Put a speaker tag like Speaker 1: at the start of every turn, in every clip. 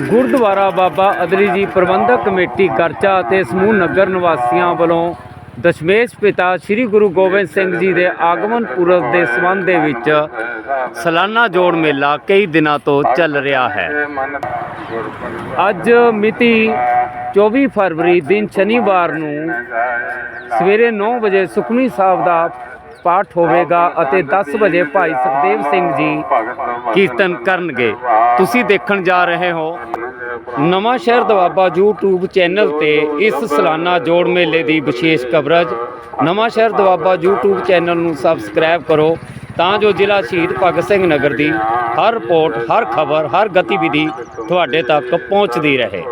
Speaker 1: ਗੁਰਦੁਆਰਾ ਬਾਬਾ ਅਦਰੀ ਜੀ ਪ੍ਰਬੰਧਕ ਕਮੇਟੀ ਕਰਚਾ ਅਤੇ ਸਮੂਹ ਨਗਰ ਨਿਵਾਸੀਆਂ ਵੱਲੋਂ ਦਸ਼ਮੇਸ਼ ਪਿਤਾ ਸ੍ਰੀ ਗੁਰੂ ਗੋਬਿੰਦ ਸਿੰਘ ਜੀ ਦੇ ਆਗਮਨ ਪੁਰਬ ਦੇ ਸੰਬੰਧ ਦੇ ਵਿੱਚ ਸਾਲਾਨਾ ਜੋੜ ਮੇਲਾ ਕਈ ਦਿਨਾਂ ਤੋਂ ਚੱਲ ਰਿਹਾ ਹੈ। ਅੱਜ ਮਿਤੀ 24 ਫਰਵਰੀ ਦਿਨ ਸ਼ਨੀਵਾਰ ਨੂੰ ਸਵੇਰੇ 9 ਵਜੇ ਸੁਖਮਨੀ ਸਾਹਿਬ ਦਾ ਪਾਠ ਹੋਵੇਗਾ ਅਤੇ 10 ਵਜੇ ਭਾਈ ਸੁਖਦੇਵ ਸਿੰਘ ਜੀ ਕੀਰਤਨ ਕਰਨਗੇ। ਤੁਸੀਂ ਦੇਖਣ ਜਾ ਰਹੇ ਹੋ ਨਵਾਂ ਸ਼ਹਿਰ ਦਵਾਬਾ YouTube ਚੈਨਲ ਤੇ ਇਸ ਸਾਲਾਨਾ ਜੋੜ ਮੇਲੇ ਦੀ ਵਿਸ਼ੇਸ਼ coverage Nawanshahr Doaba YouTube channel ਨੂੰ ਸਬਸਕ੍ਰਾਈਬ ਕਰੋ ਤਾਂ ਜੋ ਜ਼ਿਲ੍ਹਾ ਸ਼ਹੀਦ ਭਗਤ ਸਿੰਘ ਨਗਰ ਦੀ ਹਰ ਰਿਪੋਰਟ ਹਰ ਖਬਰ ਹਰ ਗਤੀਵਿਧੀ ਤੁਹਾਡੇ ਤੱਕ ਪਹੁੰਚਦੀ ਰਹੇ।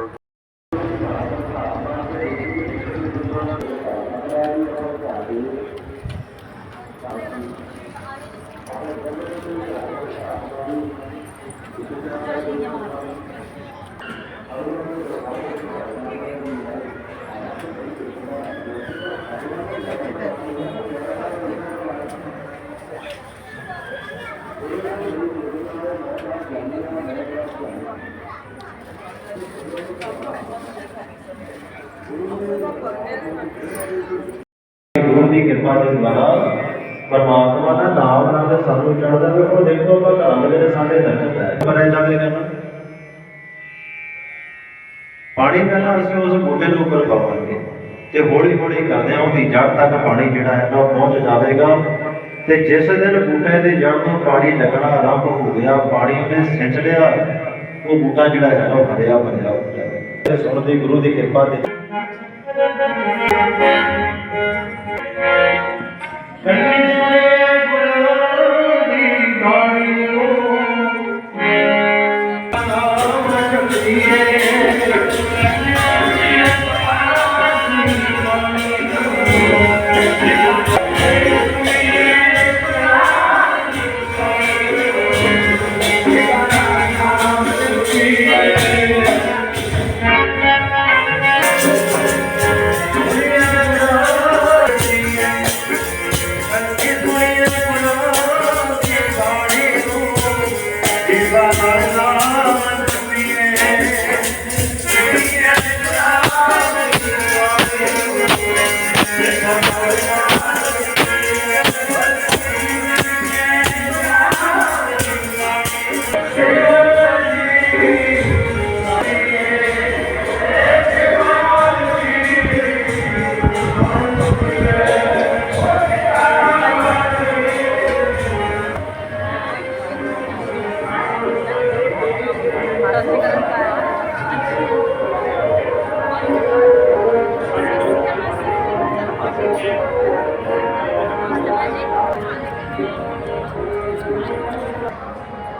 Speaker 2: ਗੁਰੂ ਦੀ ਕਿਰਪਾ ਦੇ ਦੁਆਰਾ ਪਰਮਾਤਮਾ ਦਾ ਨਾਮ ਨਾਲ ਸਾਨੂੰ ਚੜਦਾ ਵੀ ਉਹ ਦੇਖੋ ਆਪਾਂ ਘਰਾਂ ਦੇ ਵਿੱਚ ਸਾਡੇ ਦਰਖਤ ਹੈ ਕਰਿਆ ਜਾਵੇਗਾ ਨਾ ਪਾਣੀ ਪਹਿਲਾਂ ਅਸੀਂ ਉਸ ਬੂਟੇ ਦੇ ਉੱਪਰ ਪਾਵਾਂਗੇ ਤੇ ਹੌਲੀ ਹੌਲੀ ਕਰਦੇ ਹਾਂ ਉਹਦੀ ਜੜ ਤੱਕ ਪਾਣੀ ਜਿਹੜਾ ਹੈ ਨਾ ਉਹ ਪਹੁੰਚ ਜਾਵੇਗਾ। ਤੇ ਜਿਸ ਦਿਨ ਬੂਟੇ ਦੀ ਜੜ ਨੂੰ ਪਾਣੀ ਲੱਗਣਾ ਆਰੰਭ ਹੋ ਗਿਆ ਪਾਣੀ ਉਹਨੇ ਸਿੰਚ ਲਿਆ ਉਹ ਬੂਟਾ ਜਿਹੜਾ ਹੈ ਨਾ ਉਹ ਭਰਿਆ ਭਰਿਆ ਹੋ ਜਾਵੇਗਾ ਤੇ ਸੁਣਦੀ ਗੁਰੂ ਦੀ ਕਿਰਪਾ ਤੇ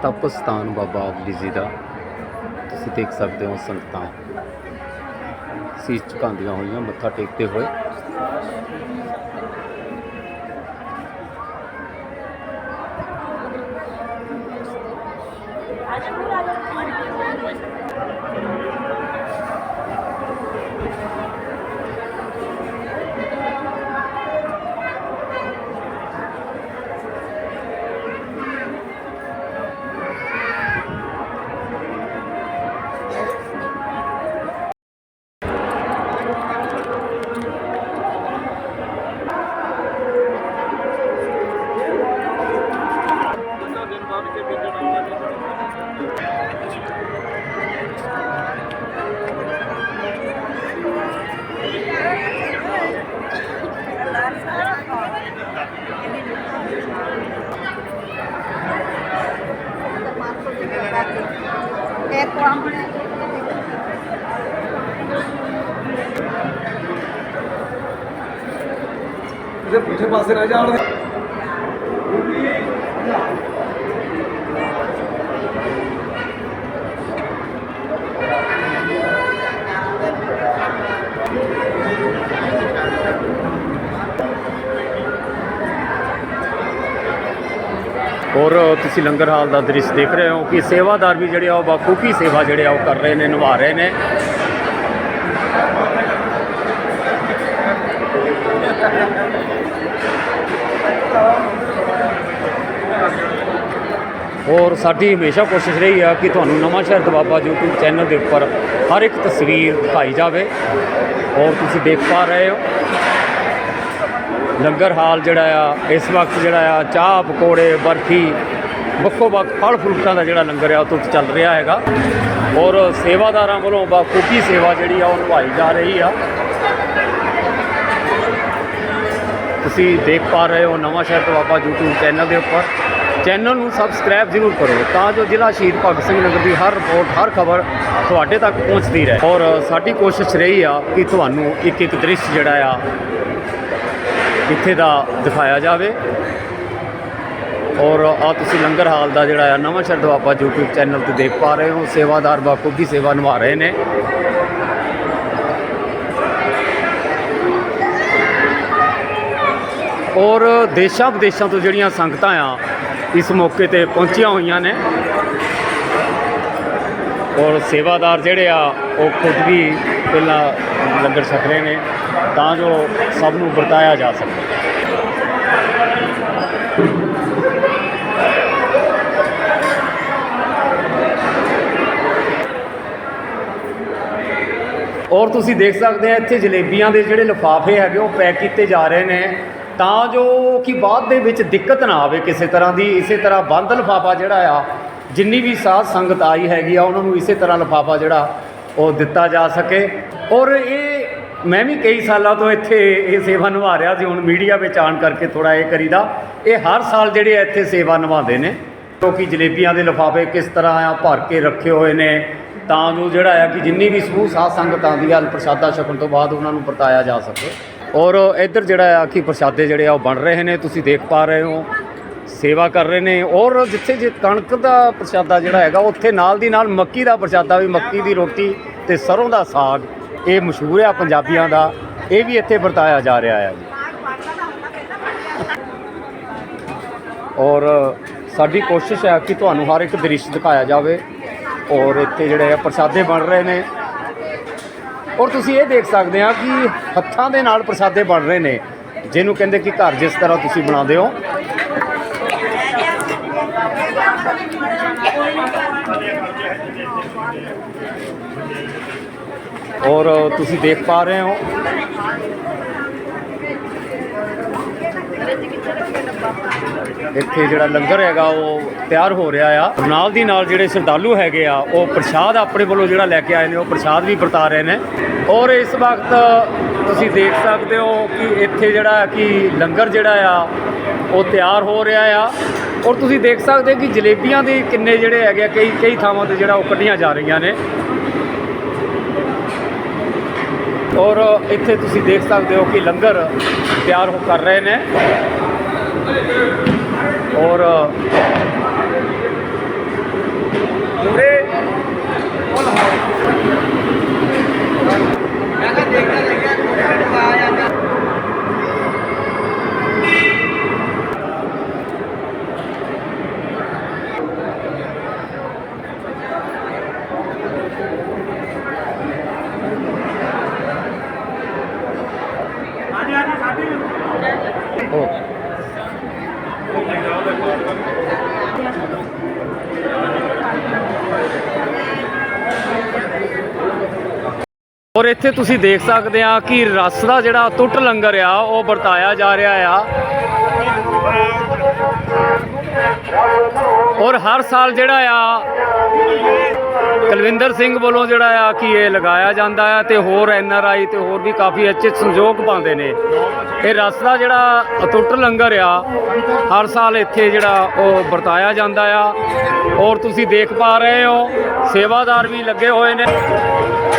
Speaker 1: ਤਪ ਸਥਾਨ ਬਾਬਾ ਅਦਲੀ ਜੀ ਦਾ। ਤੁਸੀਂ ਦੇਖ ਸਕਦੇ ਹੋ ਸੰਗਤਾਂ। ਸੀਸ ਝੁਕਾਉਂਦੀਆਂ ਹੋਈਆਂ, ਮੱਥਾ ਟੇਕਦੇ ਹੋਏ।
Speaker 3: ਇੱਕ ਕੰਮ
Speaker 4: ਇਹਦੇ
Speaker 1: ਔਰ ਤੁਸੀਂ ਲੰਗਰ ਹਾਲ ਦਾ ਦ੍ਰਿਸ਼ ਦੇਖ ਰਹੇ ਹੋ ਕਿ ਸੇਵਾਦਾਰ ਵੀ ਜਿਹੜੇ ਆ ਉਹ ਬਾਖੂਬੀ ਸੇਵਾ ਜਿਹੜੇ ਆ ਉਹ ਕਰ ਰਹੇ ਨੇ, ਨਿਭਾ ਰਹੇ ਨੇ। ਔਰ ਸਾਡੀ ਹਮੇਸ਼ਾ ਕੋਸ਼ਿਸ਼ ਰਹੀ ਆ ਕਿ ਤੁਹਾਨੂੰ ਨਵਾਂ ਸ਼ਹਿਰ ਦਵਾਬਾ YouTube ਚੈਨਲ ਦੇ ਉੱਪਰ ਹਰ ਇੱਕ ਤਸਵੀਰ ਦਿਖਾਈ ਜਾਵੇ। ਔਰ ਤੁਸੀਂ ਦੇਖ ਪਾ ਰਹੇ ਹੋ। ਲੰਗਰ ਹਾਲ ਜਿਹੜਾ ਆ, ਇਸ ਵਕਤ ਜਿਹੜਾ ਆ, ਚਾਹ, ਪਕੌੜੇ, ਬਰਫੀ ਵੱਖੋ ਵੱਖ ਫਲ ਫਰੂਟਾਂ ਦਾ ਜਿਹੜਾ ਲੰਗਰ ਆ, ਉਹ ਤੁਰਤ ਚੱਲ ਰਿਹਾ ਹੈਗਾ। ਔਰ ਸੇਵਾਦਾਰਾਂ ਵੱਲੋਂ ਬਾਖੂਬੀ ਸੇਵਾ ਜਿਹੜੀ ਆ, ਉਹ ਨਿਭਾਈ ਜਾ ਰਹੀ ਆ। ਤੁਸੀਂ ਦੇਖ ਪਾ ਰਹੇ ਹੋ ਨਵਾਂ ਸ਼ਹਿਰ ਦਵਾਬਾ YouTube ਚੈਨਲ ਦੇ ਉੱਪਰ। ਚੈਨਲ ਨੂੰ ਸਬਸਕ੍ਰਾਈਬ ਜ਼ਰੂਰ ਕਰੋ, ਤਾਂ ਜੋ ਜ਼ਿਲ੍ਹਾ ਸ਼ਹੀਦ ਭਗਤ ਸਿੰਘ ਨਗਰ ਦੀ ਹਰ ਰਿਪੋਰਟ, ਹਰ ਖਬਰ ਤੁਹਾਡੇ ਤੱਕ ਪਹੁੰਚਦੀ ਰਹੇ। ਔਰ ਸਾਡੀ ਕੋਸ਼ਿਸ਼ ਰਹੀ ਆ ਕਿ ਤੁਹਾਨੂੰ ਇੱਕ ਇੱਕ ਦ੍ਰਿਸ਼ ਜਿਹੜਾ ਆ ਇੱਥੇ ਦਾ ਦਿਖਾਇਆ ਜਾਵੇ। ਔਰ ਆ ਤੁਸੀਂ ਲੰਗਰ ਹਾਲ ਦਾ ਜਿਹੜਾ ਆ, ਨਵਾਂ ਸ਼ਹਿਰ ਦਵਾਬਾ YouTube ਚੈਨਲ ਤੇ ਦੇਖ ਪਾ ਰਹੇ ਹੋ। ਸੇਵਾਦਾਰ ਬਾਖੂਬੀ ਸੇਵਾ ਨਿਭਾ ਰਹੇ ਨੇ। ਔਰ ਦੇਸ਼ਾਂ ਵਿਦੇਸ਼ਾਂ ਤੋਂ ਜਿਹੜੀਆਂ ਸੰਗਤਾਂ ਆ, ਇਸ ਮੌਕੇ ਤੇ ਪਹੁੰਚੀਆਂ ਹੋਈਆਂ ਨੇ। ਔਰ ਸੇਵਾਦਾਰ ਜਿਹੜੇ ਆ, ਉਹ ਖੁਦ ਵੀ ਪਹਿਲਾਂ ਲੰਗਰ ਛਕ ਰਹੇ ਨੇ। ਤਾਂ ਜੋ ਸਭ ਨੂੰ ਵਰਤਾਇਆ ਜਾ ਸਕੇ। ਔਰ ਤੁਸੀਂ ਦੇਖ ਸਕਦੇ ਆ, ਇੱਥੇ ਜਲੇਬੀਆਂ ਦੇ ਜਿਹੜੇ ਲਿਫਾਫੇ ਹੈਗੇ, ਉਹ ਪੈਕ ਕੀਤੇ ਜਾ ਰਹੇ ਨੇ। ਤਾਂ ਜੋ ਕਿ ਬਾਅਦ ਦੇ ਵਿੱਚ ਦਿੱਕਤ ਨਾ ਆਵੇ ਕਿਸੇ ਤਰ੍ਹਾਂ ਦੀ, ਇਸੇ ਤਰ੍ਹਾਂ ਬੰਦ ਲਿਫਾਫਾ ਜਿਹੜਾ ਆ, ਜਿੰਨੀ ਵੀ ਸਾਧ ਸੰਗਤ ਆਈ ਹੈਗੀ ਆ, ਉਹਨਾਂ ਨੂੰ ਇਸੇ ਤਰ੍ਹਾਂ ਲਿਫਾਫਾ ਜਿਹੜਾ ਉਹ ਦਿੱਤਾ ਜਾ ਸਕੇ। ਔਰ ਇਹ ਮੈਂ ਵੀ ਕਈ ਸਾਲਾਂ ਤੋਂ ਇੱਥੇ ਇਹ ਸੇਵਾ ਨਿਭਾ ਰਿਹਾ ਸੀ, ਹੁਣ ਮੀਡੀਆ ਵਿੱਚ ਆਣ ਕਰਕੇ ਥੋੜਾ ਇਹ ਕਰੀਦਾ। ਇਹ ਹਰ ਸਾਲ ਜਿਹੜੇ ਆ ਇੱਥੇ ਸੇਵਾ ਨਿਭਾਉਂਦੇ ਨੇ ਕਿਉਂਕਿ ਜਲੇਬੀਆਂ ਦੇ ਲਿਫਾਫੇ ਕਿਸ ਤਰ੍ਹਾਂ ਆ, ਭਰ ਕੇ ਰੱਖੇ ਹੋਏ ਨੇ, ਤਾਂ ਜੋ ਜਿਹੜਾ ਆ ਕਿ ਜਿੰਨੀ ਵੀ ਸਮੂਹ ਸਾਧ ਸੰਗਤ ਆਉਂਦੀ ਆ ਪ੍ਰਸ਼ਾਦਾ ਛਕਣ ਤੋਂ ਬਾਅਦ ਉਹਨਾਂ ਨੂੰ ਵਰਤਾਇਆ ਜਾ ਸਕੇ। ਔਰ ਇੱਧਰ ਜਿਹੜਾ ਆ ਕਿ ਪ੍ਰਸ਼ਾਦੇ ਜਿਹੜੇ ਆ ਉਹ ਬਣ ਰਹੇ ਨੇ, ਤੁਸੀਂ ਦੇਖ ਪਾ ਰਹੇ ਹੋ, ਸੇਵਾ ਕਰ ਰਹੇ ਨੇ। ਔਰ ਜਿੱਥੇ ਜੇ ਕਣਕ ਦਾ ਪ੍ਰਸ਼ਾਦਾ ਜਿਹੜਾ ਹੈਗਾ, ਉੱਥੇ ਨਾਲ ਦੀ ਨਾਲ ਮੱਕੀ ਦਾ ਪ੍ਰਸ਼ਾਦਾ ਵੀ, ਮੱਕੀ ਦੀ ਰੋਟੀ ਤੇ ਸਰੋਂ ਦਾ ਸਾਗ ਇਹ ਮਸ਼ਹੂਰ ਆ ਪੰਜਾਬੀਆਂ ਦਾ। ਇਹ ਵੀ ਇੱਥੇ ਵਰਤਾਇਆ ਜਾ ਰਿਹਾ ਹੈ। ਜੀ ਔਰ ਸਾਡੀ ਕੋਸ਼ਿਸ਼ ਹੈ ਕਿ ਤੁਹਾਨੂੰ ਹਰ ਇੱਕ ਦ੍ਰਿਸ਼ ਦਿਖਾਇਆ ਜਾਵੇ। ਔਰ ਇੱਥੇ ਜਿਹੜੇ ਪ੍ਰਸ਼ਾਦੇ ਬਣ ਰਹੇ ਨੇ। ਔਰ ਤੁਸੀਂ ਇਹ ਦੇਖ ਸਕਦੇ ਆ ਕਿ ਹੱਥਾਂ ਦੇ ਨਾਲ ਪ੍ਰਸ਼ਾਦੇ ਬਣ ਰਹੇ ਨੇ। ਜਿਹਨੂੰ ਕਹਿੰਦੇ ਕਿ ਘਰ ਜਿਸ ਤਰ੍ਹਾਂ ਤੁਸੀਂ ਬਣਾਉਂਦੇ ਹੋ। ਔਰ ਤੁਸੀਂ ਦੇਖ ਪਾ ਰਹੇ ਹੋ। ਇੱਥੇ ਜਿਹੜਾ ਲੰਗਰ ਹੈਗਾ, ਉਹ ਤਿਆਰ ਹੋ ਰਿਹਾ ਆ। ਨਾਲ ਦੀ ਨਾਲ ਜਿਹੜੇ ਸ਼ਰਧਾਲੂ ਹੈਗੇ ਆ, ਉਹ ਪ੍ਰਸ਼ਾਦ ਆਪਣੇ ਵੱਲੋਂ ਜਿਹੜਾ ਲੈ ਕੇ ਆਏ ਨੇ, ਉਹ ਪ੍ਰਸ਼ਾਦ ਵੀ ਵਰਤਾ ਰਹੇ ਨੇ। ਔਰ ਇਸ ਵਕਤ ਤੁਸੀਂ ਦੇਖ ਸਕਦੇ ਹੋ ਕਿ ਇੱਥੇ ਜਿਹੜਾ ਕਿ ਲੰਗਰ ਜਿਹੜਾ ਆ, ਉਹ ਤਿਆਰ ਹੋ ਰਿਹਾ ਆ। ਔਰ ਤੁਸੀਂ ਦੇਖ ਸਕਦੇ ਹੋ ਕਿ ਜਲੇਬੀਆਂ ਦੇ ਕਿੰਨੇ ਜਿਹੜੇ ਹੈਗੇ ਆ, ਕਈ ਕਈ ਥਾਵਾਂ ਤੇ ਜਿਹੜਾ ਉਹ ਕੱਢੀਆਂ ਜਾ ਰਹੀਆਂ ਨੇ। ਔਰ ਇੱਥੇ ਤੁਸੀਂ ਦੇਖ ਸਕਦੇ ਹੋ ਕਿ ਲੰਗਰ ਤਿਆਰ ਹੋ ਕਰ ਰਹੇ ਨੇ। ਔਰ ਔਰ ਇੱਥੇ ਤੁਸੀਂ ਦੇਖ ਸਕਦੇ ਆ ਕਿ ਰਸ ਦਾ ਜਿਹੜਾ ਟੁੱਟ ਲੰਗਰ ਆ, ਉਹ ਵਰਤਾਇਆ ਜਾ ਰਿਹਾ ਆ। ਔਰ ਹਰ ਸਾਲ ਜਿਹੜਾ ਆ, ਕੁਲਵਿੰਦਰ ਸਿੰਘ ਵੱਲੋਂ ਜਿਹੜਾ ਆ ਕਿ ਇਹ ਲਗਾਇਆ ਜਾਂਦਾ ਆ ਤੇ ਹੋਰ ਐਨ ਆਰ ਆਈ ਤੇ ਹੋਰ ਵੀ ਕਾਫੀ ਅੱਛੇ ਸੰਯੋਗ ਪਾਉਂਦੇ ਨੇ। ਇਹ ਰਸਤਾ ਜਿਹੜਾ ਅਟੁੱਟ ਲੰਗਰ ਆ, ਹਰ ਸਾਲ ਇੱਥੇ ਜਿਹੜਾ ਉਹ ਵਰਤਾਇਆ ਜਾਂਦਾ ਆ। ਔਰ ਤੁਸੀਂ ਦੇਖ ਪਾ ਰਹੇ ਹੋ, ਸੇਵਾਦਾਰ ਵੀ ਲੱਗੇ ਹੋਏ ਨੇ।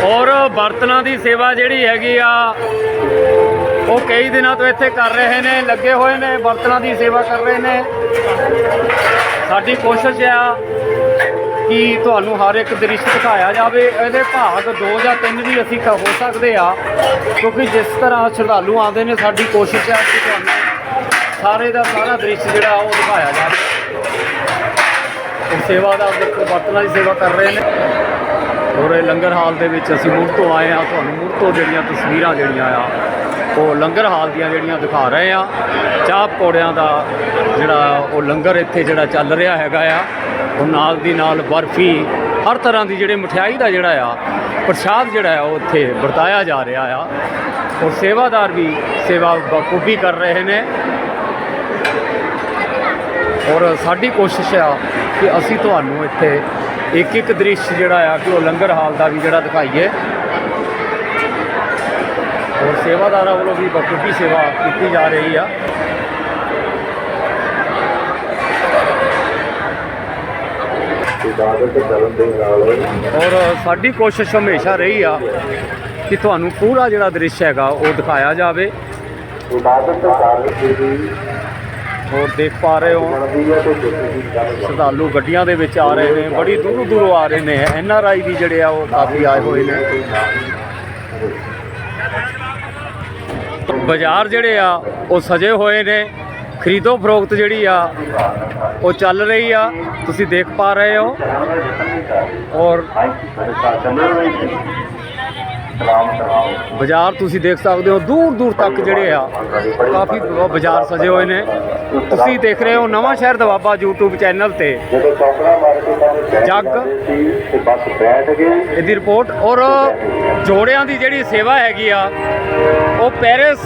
Speaker 1: ਔਰ ਬਰਤਨਾਂ ਦੀ ਸੇਵਾ ਜਿਹੜੀ ਹੈਗੀ ਆ ਉਹ ਕਈ ਦਿਨਾਂ ਤੋਂ ਇੱਥੇ ਕਰ ਰਹੇ ਨੇ, ਲੱਗੇ ਹੋਏ ਨੇ ਬਰਤਨਾਂ ਦੀ ਸੇਵਾ ਕਰ ਰਹੇ ਨੇ। ਸਾਡੀ ਕੋਸ਼ਿਸ਼ ਆ ਕਿ ਤੁਹਾਨੂੰ ਹਰ ਇੱਕ ਦ੍ਰਿਸ਼ ਦਿਖਾਇਆ ਜਾਵੇ। ਇਹਦੇ ਭਾਗ 2 ਜਾਂ 3 ਵੀ ਅਸੀਂ ਹੋ ਸਕਦੇ ਆ, ਕਿਉਂਕਿ ਜਿਸ ਤਰ੍ਹਾਂ ਸ਼ਰਧਾਲੂ ਆਉਂਦੇ ਨੇ, ਸਾਡੀ ਕੋਸ਼ਿਸ਼ ਆ ਕਿ ਤੁਹਾਨੂੰ ਸਾਰੇ ਦਾ ਸਾਰਾ ਦ੍ਰਿਸ਼ ਜਿਹੜਾ ਉਹ ਦਿਖਾਇਆ ਜਾਵੇ। ਸੇਵਾ ਦਾ ਬਰਤਨਾਂ ਦੀ ਸੇਵਾ ਕਰ ਰਹੇ ਨੇ। ਔਰ ਇਹ ਲੰਗਰ ਹਾਲ ਦੇ ਵਿੱਚ ਅਸੀਂ ਮੁੜ ਤੋਂ ਆਏ ਆ, ਤੁਹਾਨੂੰ ਮੁੜ ਤੋਂ ਜਿਹੜੀਆਂ ਤਸਵੀਰਾਂ ਜਿਹੜੀਆਂ ਆ ਉਹ ਲੰਗਰ ਹਾਲ ਦੀਆਂ ਜਿਹੜੀਆਂ ਦਿਖਾ ਰਹੇ ਆ, ਚਾਹ ਪਕੌੜਿਆਂ ਦਾ ਜਿਹੜਾ ਉਹ ਲੰਗਰ ਇੱਥੇ ਜਿਹੜਾ ਚੱਲ ਰਿਹਾ ਹੈਗਾ ਆ, ਉਹ ਨਾਲ ਦੀ ਨਾਲ ਬਰਫੀ, ਹਰ ਤਰ੍ਹਾਂ ਦੀ ਜਿਹੜੇ ਮਠਿਆਈ ਦਾ ਜਿਹੜਾ ਆ, ਪ੍ਰਸ਼ਾਦ ਜਿਹੜਾ ਆ, ਉਹ ਇੱਥੇ ਵਰਤਾਇਆ ਜਾ ਰਿਹਾ ਆ। ਔਰ ਸੇਵਾਦਾਰ ਵੀ ਸੇਵਾ ਬਖੂਬੀ ਕਰ ਰਹੇ ਨੇ। ਔਰ ਸਾਡੀ ਕੋਸ਼ਿਸ਼ ਆ ਕਿ ਅਸੀਂ ਤੁਹਾਨੂੰ ਇੱਥੇ ਇੱਕ ਇੱਕ ਦ੍ਰਿਸ਼ ਜਿਹੜਾ ਆ ਕਿ ਉਹ ਲੰਗਰ ਹਾਲ ਦਾ ਵੀ ਜਿਹੜਾ ਦਿਖਾਈਏ। ਸੇਵਾਦਾਰਾਂ ਵੱਲੋਂ ਵੀ ਬਖੂਬੀ ਸੇਵਾ ਕੀਤੀ ਜਾ ਰਹੀ ਆ। ਔਰ ਸਾਡੀ ਕੋਸ਼ਿਸ਼ ਹਮੇਸ਼ਾ ਰਹੀ ਆ ਕਿ ਤੁਹਾਨੂੰ ਪੂਰਾ ਜਿਹੜਾ ਦ੍ਰਿਸ਼ ਹੈਗਾ ਉਹ ਦਿਖਾਇਆ ਜਾਵੇ। ਔਰ ਦੇਖ ਪਾ ਰਹੇ ਹੋ। ਸ਼ਰਧਾਲੂ ਗੱਡੀਆਂ ਦੇ ਵਿੱਚ ਆ ਰਹੇ ਨੇ ਬੜੀ ਦੂਰੋਂ ਦੂਰੋਂ ਆ ਰਹੇ ਨੇ। ਐਨ ਆਰ ਆਈ ਵੀ ਜਿਹੜੇ ਆ ਉਹ ਕਾਫੀ ਆਏ ਹੋਏ ਨੇ। ਬਾਜ਼ਾਰ ਜਿਹੜੇ ਆ, ਉਹ ਸਜੇ ਹੋਏ ਨੇ। ਖਰੀਦੋ ਫਰੋਖਤ ਜਿਹੜੀ ਆ, ਉਹ ਚੱਲ ਰਹੀ ਆ। ਤੁਸੀਂ ਦੇਖ ਪਾ ਰਹੇ ਹੋ। ਔਰ ਬਾਜ਼ਾਰ ਤੁਸੀਂ ਦੇਖ ਸਕਦੇ ਹੋ ਦੂਰ ਦੂਰ ਤੱਕ ਜਿਹੜੇ ਆ ਕਾਫੀ ਬਾਜ਼ਾਰ ਸਜੇ ਹੋਏ ਨੇ। ਤੁਸੀਂ ਦੇਖ ਰਹੇ ਹੋ ਨਵਾਂ ਸ਼ਹਿਰ ਦਵਾਬਾ YouTube ਚੈਨਲ ਤੇ। ਜੱਗ। ਇਹਦੀ ਰਿਪੋਰਟ ਔਰ ਜੋੜਿਆਂ ਦੀ ਜਿਹੜੀ ਸੇਵਾ ਹੈਗੀ ਆ ਉਹ Paris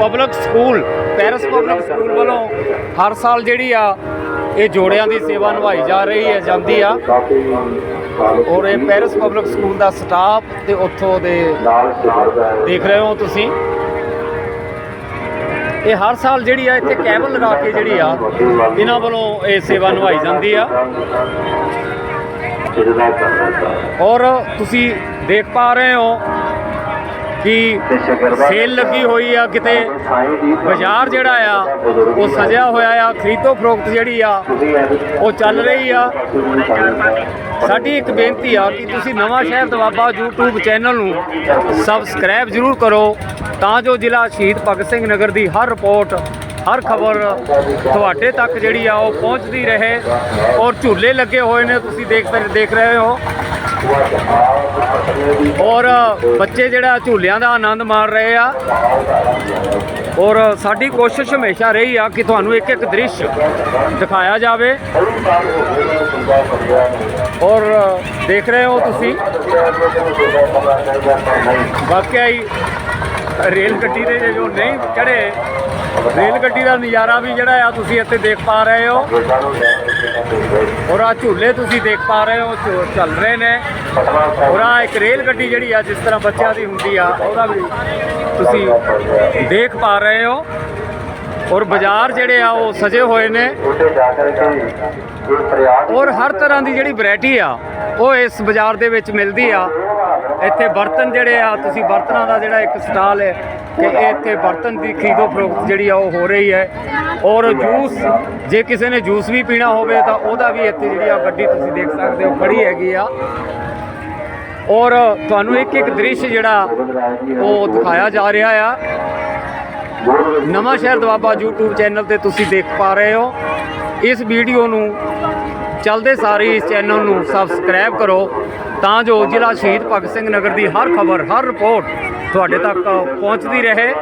Speaker 1: Public School Paris Public School ਵੱਲੋਂ ਹਰ ਸਾਲ ਜਿਹੜੀ ਆ ਇਹ ਜੋੜਿਆਂ ਦੀ ਸੇਵਾ ਨਿਭਾਈ ਜਾ ਰਹੀ ਹੈ ਜਾਂਦੀ ਆ। ਔਰ ਇਹ ਪੈਰਿਸ ਪਬਲਿਕ ਸਕੂਲ ਦਾ ਸਟਾਫ ਤੇ ਉੱਥੋਂ ਦੇ ਦੇਖ ਰਹੇ ਹੋ ਤੁਸੀਂ। ਇਹ ਹਰ ਸਾਲ ਜਿਹੜੀ ਆ ਇੱਥੇ ਕੈਬਲ ਲਗਾ ਕੇ ਜਿਹੜੀ ਆ ਇਹਨਾਂ ਵੱਲੋਂ ਇਹ ਸੇਵਾ ਨਿਭਾਈ ਜਾਂਦੀ ਆ। ਔਰ ਤੁਸੀਂ ਦੇਖ ਪਾ ਰਹੇ ਹੋ ਕਿ ਸੇਲ ਲੱਗੀ ਹੋਈ ਆ ਕਿਤੇ। ਬਾਜ਼ਾਰ ਜਿਹੜਾ ਆ ਉਹ ਸਜਿਆ ਹੋਇਆ ਆ ਖਰੀਦੋ ਫਰੋਖਤ ਜਿਹੜੀ ਆ ਉਹ ਚੱਲ ਰਹੀ ਆ। ਸਾਡੀ ਇੱਕ ਬੇਨਤੀ ਆ ਕਿ ਤੁਸੀਂ Nawanshahr Doaba YouTube channel ਨੂੰ ਸਬਸਕ੍ਰਾਈਬ ਜ਼ਰੂਰ ਕਰੋ ਤਾਂ ਜੋ ਜ਼ਿਲ੍ਹਾ ਸ਼ਹੀਦ ਭਗਤ ਸਿੰਘ ਨਗਰ ਦੀ ਹਰ ਰਿਪੋਰਟ ਹਰ ਖਬਰ ਤੁਹਾਡੇ ਤੱਕ ਜਿਹੜੀ ਆ ਉਹ ਪਹੁੰਚਦੀ ਰਹੇ। ਔਰ ਝੂਲੇ ਲੱਗੇ ਹੋਏ ਨੇ ਤੁਸੀਂ ਦੇਖ ਦੇਖ ਰਹੇ ਹੋ। ਔਰ ਬੱਚੇ ਜਿਹੜਾ ਝੂਲਿਆਂ ਦਾ ਆਨੰਦ ਮਾਣ ਰਹੇ ਆ। ਔਰ ਸਾਡੀ ਕੋਸ਼ਿਸ਼ ਹਮੇਸ਼ਾ ਰਹੀ ਆ ਕਿ ਤੁਹਾਨੂੰ ਇੱਕ ਇੱਕ ਦ੍ਰਿਸ਼ ਦਿਖਾਇਆ ਜਾਵੇ। ਔਰ ਦੇਖ ਰਹੇ ਹੋ ਤੁਸੀਂ। ਵਾਕਿਆ ਹੀ ਰੇਲ ਗੱਡੀ ਦੇ ਜੋ ਨਹੀਂ ਚੜੇ ਰੇਲ ਗੱਡੀ ਦਾ ਨਜ਼ਾਰਾ ਵੀ ਜਿਹੜਾ ਆ ਤੁਸੀਂ ਇੱਥੇ ਦੇਖ ਪਾ ਰਹੇ ਹੋ। ਔਰ ਆ ਝੂਲੇ ਤੁਸੀਂ ਦੇਖ ਪਾ ਰਹੇ ਹੋ ਝੂ- ਚੱਲ ਰਹੇ ਨੇ। ਔਰ ਆ ਇੱਕ ਰੇਲ ਗੱਡੀ ਜਿਹੜੀ ਆ, ਜਿਸ ਤਰ੍ਹਾਂ ਬੱਚਿਆਂ ਦੀ ਹੁੰਦੀ ਆ, ਉਹਦਾ ਵੀ ਤੁਸੀਂ ਦੇਖ ਪਾ ਰਹੇ ਹੋ। ਔਰ ਬਾਜ਼ਾਰ ਜਿਹੜੇ ਆ, ਉਹ ਸਜੇ ਹੋਏ ਨੇ। ਔਰ ਹਰ ਤਰ੍ਹਾਂ ਦੀ ਜਿਹੜੀ ਵੈਰਾਈਟੀ ਆ, ਉਹ ਇਸ ਬਾਜ਼ਾਰ ਦੇ ਵਿੱਚ ਮਿਲਦੀ ਆ। ਇੱਥੇ ਬਰਤਨ ਜਿਹੜੇ ਆ, ਤੁਸੀਂ ਬਰਤਨਾਂ ਦਾ ਜਿਹੜਾ ਇੱਕ ਸਟਾਲ ਹੈ ਕਿ ਇਹ ਇੱਥੇ ਬਰਤਨ ਦੀ ਖਰੀਦੋ ਫਰੋਖਤ ਜਿਹੜੀ ਆ, ਉਹ ਹੋ ਰਹੀ ਹੈ। ਔਰ ਜੂਸ, ਜੇ ਕਿਸੇ ਨੇ ਜੂਸ ਵੀ ਪੀਣਾ ਹੋਵੇ ਤਾਂ ਉਹਦਾ ਵੀ ਇੱਥੇ ਜਿਹੜੀ ਆ ਗੱਡੀ ਤੁਸੀਂ ਦੇਖ ਸਕਦੇ ਹੋ, ਖੜੀ ਹੈਗੀ ਆ। ਔਰ ਤੁਹਾਨੂੰ ਇੱਕ ਇੱਕ ਦ੍ਰਿਸ਼ ਜਿਹੜਾ, ਉਹ ਦਿਖਾਇਆ ਜਾ ਰਿਹਾ ਆ। ਨਵਾਂ ਸ਼ਹਿਰ ਦਵਾਬਾ YouTube ਚੈਨਲ ਤੇ ਤੁਸੀਂ ਦੇਖ ਪਾ ਰਹੇ ਹੋ। ਇਸ ਵੀਡੀਓ ਨੂੰ ਚੱਲਦੇ ਸਾਰੇ ਇਸ ਚੈਨਲ ਨੂੰ ਸਬਸਕ੍ਰਾਈਬ ਕਰੋ, ਤਾਂ ਜੋ ਜ਼ਿਲ੍ਹਾ ਸ਼ਹੀਦ ਭਗਤ ਸਿੰਘ ਨਗਰ ਦੀ ਹਰ ਖਬਰ, ਹਰ ਰਿਪੋਰਟ ਤੁਹਾਡੇ ਤੱਕ ਪਹੁੰਚਦੀ ਰਹੇ।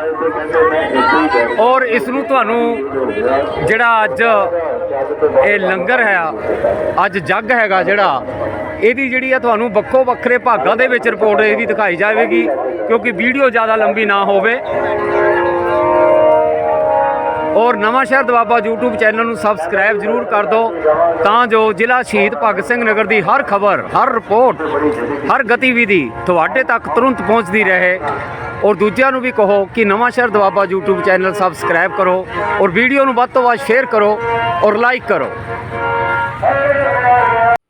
Speaker 1: ਔਰ ਇਸ ਨੂੰ ਤੁਹਾਨੂੰ ਜਿਹੜਾ ਅੱਜ ਇਹ ਲੰਗਰ ਹੈ, ਅੱਜ ਜੱਗ ਹੈਗਾ ਜਿਹੜਾ, ਇਹਦੀ ਜਿਹੜੀ ਆ ਤੁਹਾਨੂੰ ਵੱਖੋ ਵੱਖਰੇ ਭਾਗਾਂ ਦੇ ਵਿੱਚ ਰਿਪੋਰਟ ਇਹਦੀ ਦਿਖਾਈ ਜਾਵੇਗੀ, ਕਿਉਂਕਿ ਵੀਡੀਓ ਜ਼ਿਆਦਾ ਲੰਬੀ ਨਾ ਹੋਵੇ। ਔਰ Nawanshahr Doaba YouTube channel ਨੂੰ ਸਬਸਕ੍ਰਾਈਬ ਜ਼ਰੂਰ ਕਰ ਦਿਓ, ਤਾਂ ਜੋ ਜ਼ਿਲ੍ਹਾ ਸ਼ਹੀਦ ਭਗਤ ਸਿੰਘ ਨਗਰ ਦੀ ਹਰ ਖਬਰ, ਹਰ ਰਿਪੋਰਟ ਹਰ ਗਤੀਵਿਧੀ ਤੁਹਾਡੇ ਤੱਕ ਤੁਰੰਤ ਪਹੁੰਚਦੀ ਰਹੇ। ਔਰ ਦੂਜਿਆਂ ਨੂੰ ਵੀ ਕਹੋ ਕਿ ਨਵਾਂ ਸ਼ਹਿਰ ਦਵਾਬਾ YouTube ਚੈਨਲ ਸਬਸਕ੍ਰਾਈਬ ਕਰੋ ਔਰ ਵੀਡੀਓ ਨੂੰ ਵੱਧ ਤੋਂ ਵੱਧ ਸ਼ੇਅਰ ਕਰੋ ਔਰ ਲਾਈਕ ਕਰੋ।